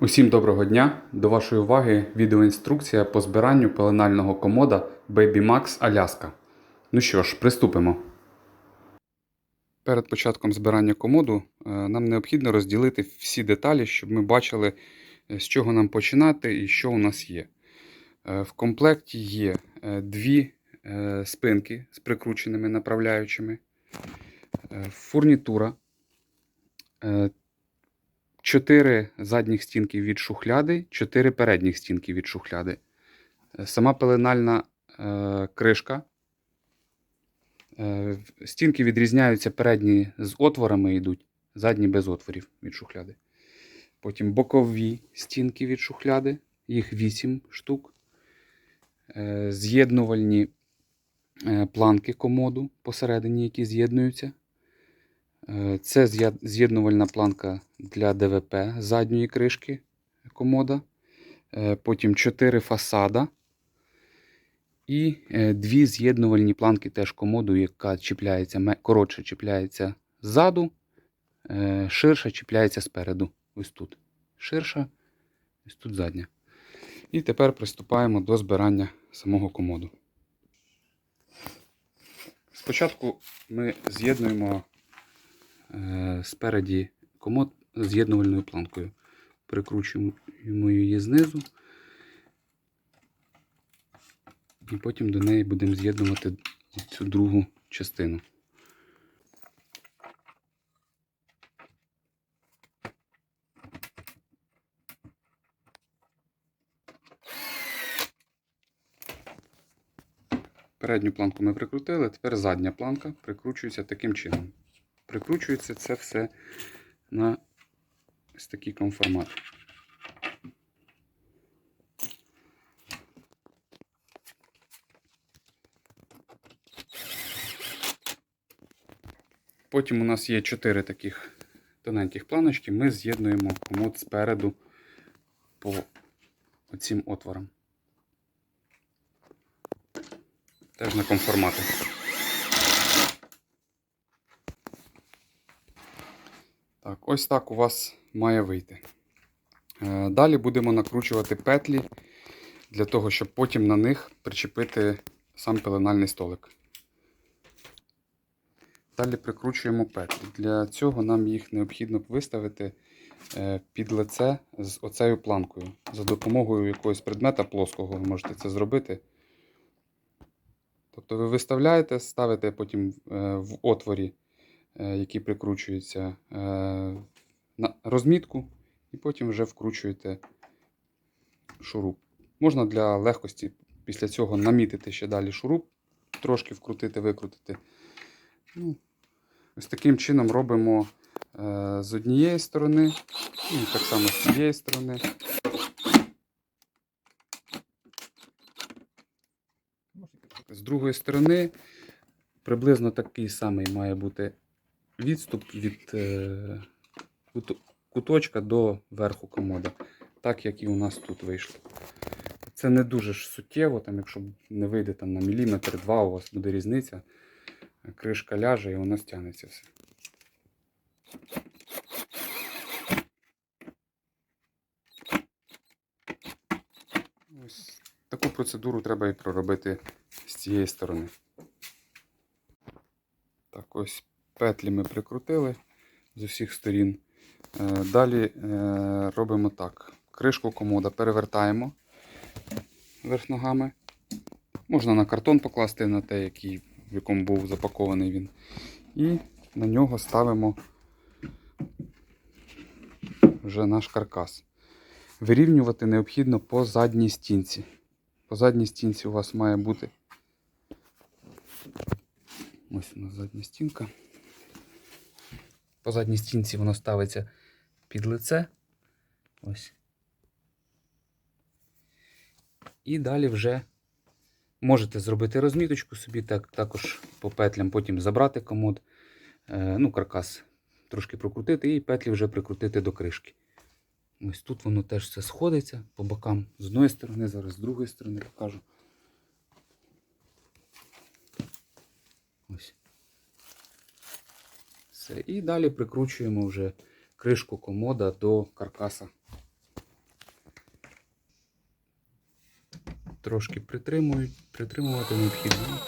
Усім доброго дня! До вашої уваги відеоінструкція по збиранню пеленального комода Baby Max Аляска. Ну що ж, приступимо. Перед початком збирання комоду е, нам необхідно розділити всі деталі, щоб ми бачили, е, з чого нам починати і що у нас є. Е, В комплекті є дві спинки з прикрученими направляючими, фурнітура, 4 задніх стінки від шухляди, 4 передніх стінки від шухляди. Е, Сама пеленальна е, кришка. Е, стінки відрізняються передні з отворами йдуть, задні без отворів від шухляди. Потім бокові стінки від шухляди, їх 8 штук. Е, з'єднувальні е, планки комоду посередині, які з'єднуються. Е, Це з'єднувальна планка для ДВП задньої кришки комода. Е, Потім 4 фасада. І е, дві з'єднувальні планки теж комоду, яка чіпляється, коротше чіпляється ззаду, ширша чіпляється спереду. Ось тут. Ширша, ось тут задня. І тепер приступаємо до збирання самого комоду. Спочатку ми з'єднуємо спереді комод з'єднувальною планкою. Прикручуємо її знизу. І потім до неї будемо з'єднувати цю другу частину. Передню планку ми прикрутили, тепер задня планка прикручується таким чином. Прикручується це все на ось такий конформат. Потім у нас є чотири таких тоненьких планочки. Ми з'єднуємо комод спереду по оцім отворам. Теж на конформати. Так, ось так у вас має вийти. Е, Далі будемо накручувати петлі для того, щоб потім на них причепити сам пеленальний столик. Далі прикручуємо петлі. Для цього нам їх необхідно виставити е, під лице з оцею планкою. За допомогою якогось предмета плоского ви можете це зробити. Тобто ви виставляєте, ставите потім е, в отворі, е, який прикручується, е, на розмітку, і потім вже вкручуєте шуруп. Можна для легкості після цього намітити ще далі шуруп, трошки вкрутити, викрутити. Ну, ось таким чином робимо е, з однієї сторони, і так само з цієї сторони. З другої сторони приблизно такий самий має бути відступ від е, куточка до верху комода, так як і у нас тут вийшло. Це не дуже ж суттєво, там, якщо не вийде там, на міліметр, два, у вас буде різниця. Кришка ляже і воно стягнеться все. Ось таку процедуру треба і проробити з цієї сторони. Так, ось петлі ми прикрутили з усіх сторін. Е, Далі е, робимо так. Кришку комода перевертаємо вверх ногами. Можна на картон покласти на те, який, в якому був запакований він. І на нього ставимо вже наш каркас. Вирівнювати необхідно по задній стінці. По задній стінці у вас має бути. Ось у нас задня стінка. По задній стінці воно ставиться під лице. Ось. І далі вже можете зробити розміточку собі, так, також по петлям, потім забрати комод, е, ну, каркас трошки прокрутити і петлі вже прикрутити до кришки. Ось тут воно теж все сходиться по бокам з одної сторони, зараз з другої сторони покажу. все. І далі прикручуємо вже кришку комода до каркаса. Трошки притримують, притримувати необхідно.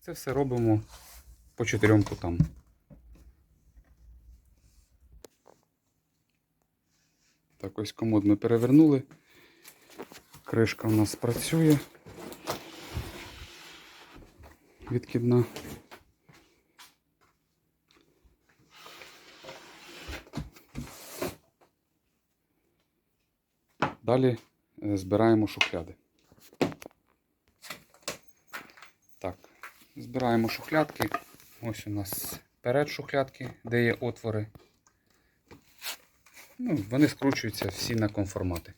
Це все робимо по чотирьом кутам. Так, ось комод ми перевернули. Кришка у нас працює. Відкидна. Далі е, збираємо шухляди. Так, збираємо шухлядки. Ось у нас перед шухлядки, де є отвори. Ну, вони скручуються всі на конформати.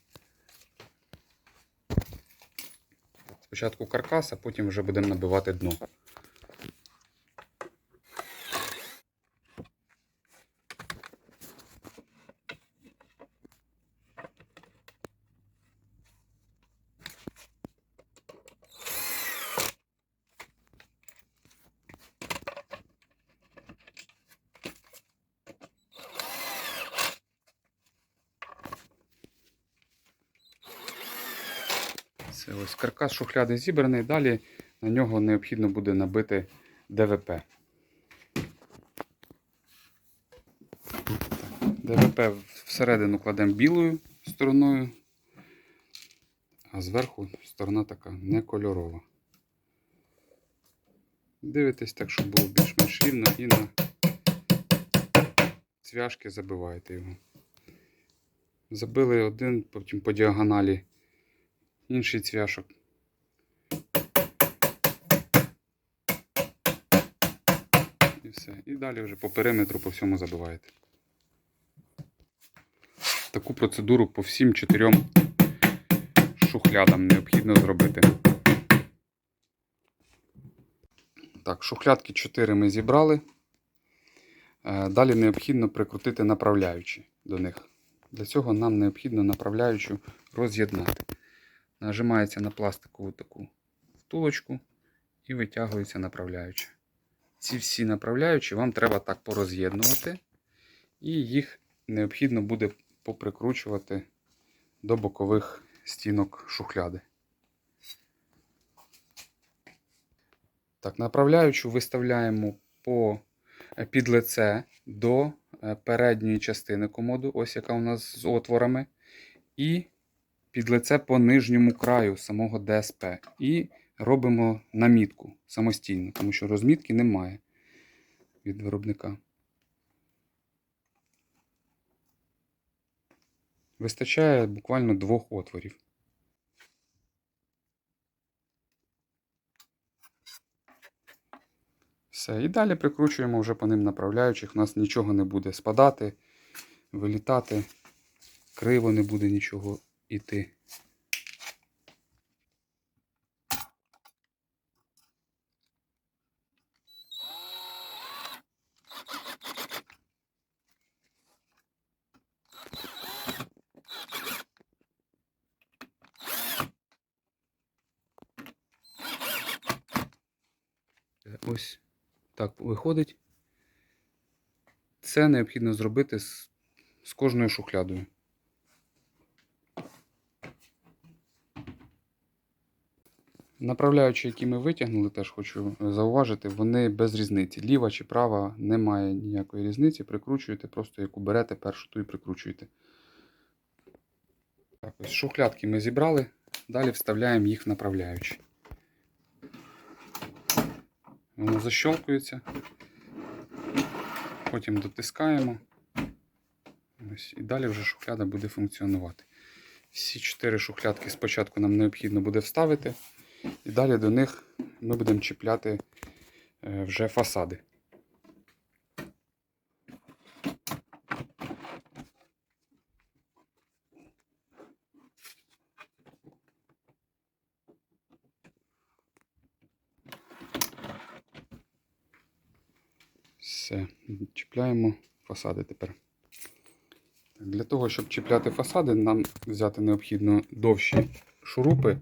Спочатку каркас, а потім вже будемо набивати дно. Це ось каркас шухляди зібраний. Далі на нього необхідно буде набити ДВП. ДВП всередину кладемо білою стороною, а зверху сторона така не кольорова. Дивитесь так, щоб було більш-менш рівно і на цвяшки забиваєте його. Забили один, потім по діагоналі інший цвяшок. І все. І далі вже по периметру по всьому забиваєте. Таку процедуру по всім чотирьом шухлядам необхідно зробити. Так, шухлядки 4 ми зібрали. Е, Далі необхідно прикрутити направляючі до них. Для цього нам необхідно направляючу роз'єднати. Нажимається на пластикову таку втулочку і витягується направляюча. Ці всі направляючі вам треба так пороз'єднувати, і їх необхідно буде поприкручувати до бокових стінок шухляди. Так, направляючу виставляємо по е, під лице до е, передньої частини комоду, ось яка у нас з отворами. І під лице по нижньому краю самого ДСП. І робимо намітку самостійно, тому що розмітки немає від виробника. Вистачає буквально двох отворів. Все, і далі прикручуємо вже по ним направляючих. У нас нічого не буде спадати, вилітати, криво не буде нічого іти. Ось так виходить. Це необхідно зробити з, з кожною шухлядою. Направляючі, які ми витягнули, теж хочу зауважити, вони без різниці. Ліва чи права немає ніякої різниці. Прикручуєте, просто яку берете, першу ту і прикручуєте. Так, ось шухлядки ми зібрали, далі вставляємо їх в направляючі. Воно защолкується, потім дотискаємо. Ось, і далі вже шухляда буде функціонувати. Всі чотири шухлядки спочатку нам необхідно буде вставити, і далі до них ми будемо чіпляти е, вже фасади. Все, чіпляємо фасади тепер. Для того, щоб чіпляти фасади, нам взяти необхідно довші шурупи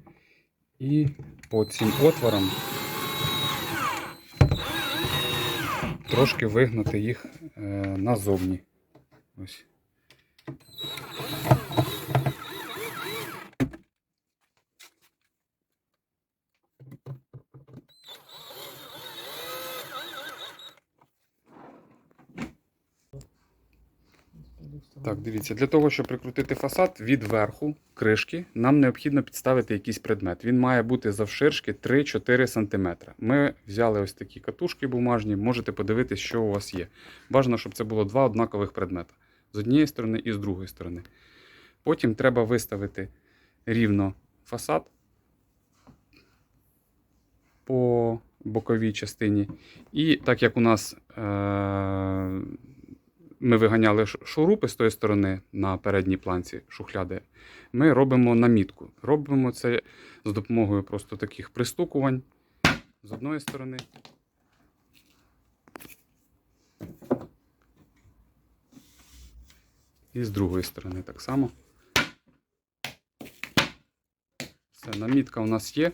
і по цим отворам трошки вигнати їх е, назовні. Ось. Так, дивіться, для того, щоб прикрутити фасад від верху кришки, нам необхідно підставити якийсь предмет. Він має бути завширшки 3-4 см. Ми взяли ось такі катушки бумажні, можете подивитись, що у вас є. Бажано, щоб це було два однакових предмета з однієї сторони і з другої сторони. Потім треба виставити рівно фасад по боковій частині. І так як у нас е- ми виганяли шурупи з тої сторони на передній планці шухляди, ми робимо намітку. Робимо це з допомогою просто таких пристукувань з одної сторони. І з другої сторони так само. Все, намітка у нас є.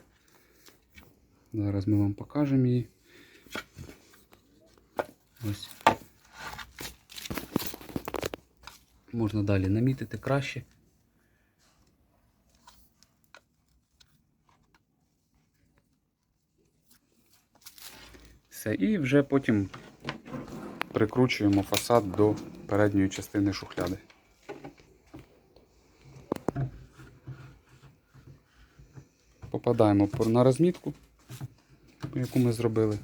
Зараз ми вам покажемо її. Ось. Можна далі намітити краще. Все, і вже потім прикручуємо фасад до передньої частини шухляди. Попадаємо на розмітку, яку ми зробили.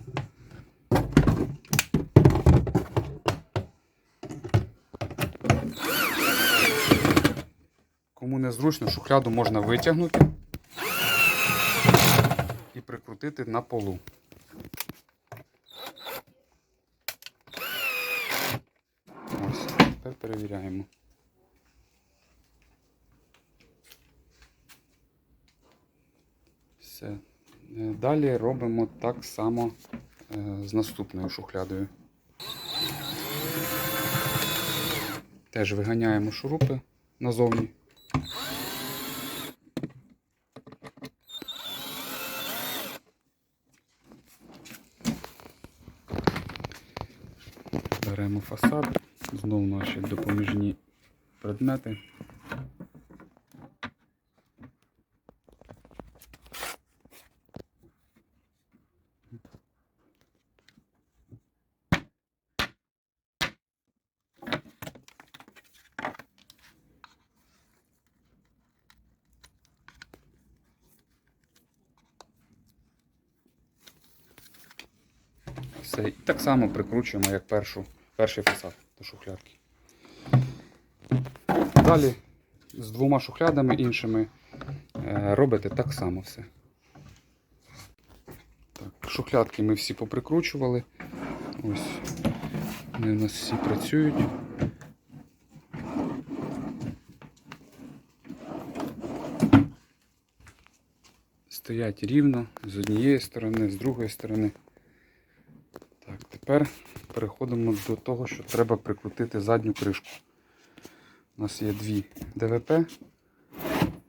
Незручно, шухляду можна витягнути і прикрутити на полу. Ось, тепер перевіряємо. Все. Е, Далі робимо так само е, з наступною шухлядою. Теж виганяємо шурупи назовні. Беремо фасад, знову наші допоміжні предмети. Все. І так само прикручуємо, як першу, перший фасад до шухлядки. Далі з двома шухлядами іншими е, робите так само все. Так, шухлядки ми всі поприкручували. Ось вони у нас всі працюють. Стоять рівно з однієї сторони, з другої сторони. Тепер переходимо до того, що треба прикрутити задню кришку. У нас є дві ДВП.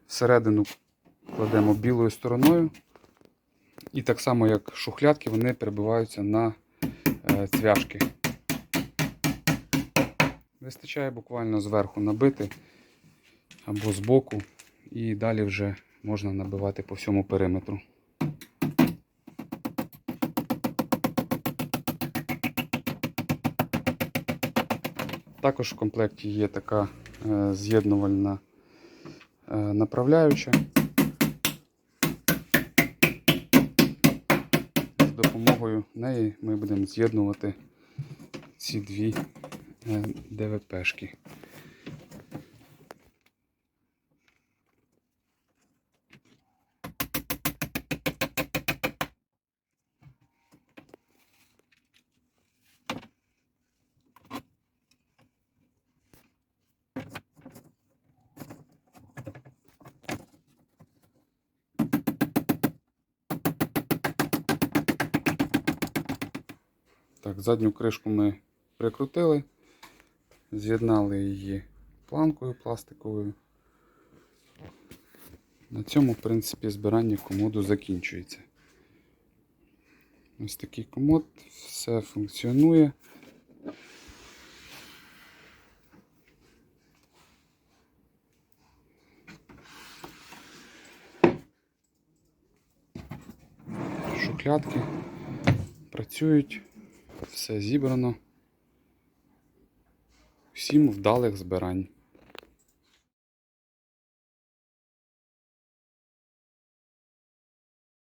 Всередину кладемо білою стороною. І так само, як шухлядки, вони перебиваються на е, цвяшки. Вистачає буквально зверху набити або збоку, і далі вже можна набивати по всьому периметру. Також в комплекті є така е, з'єднувальна е, направляюча. З допомогою неї ми будемо з'єднувати ці дві е, ДВПшки. задню кришку ми прикрутили, з'єднали її планкою пластиковою. На цьому, в принципі, збирання комоду закінчується. Ось такий комод, все функціонує. Шухлядки працюють все зібрано. Всім вдалих збирань.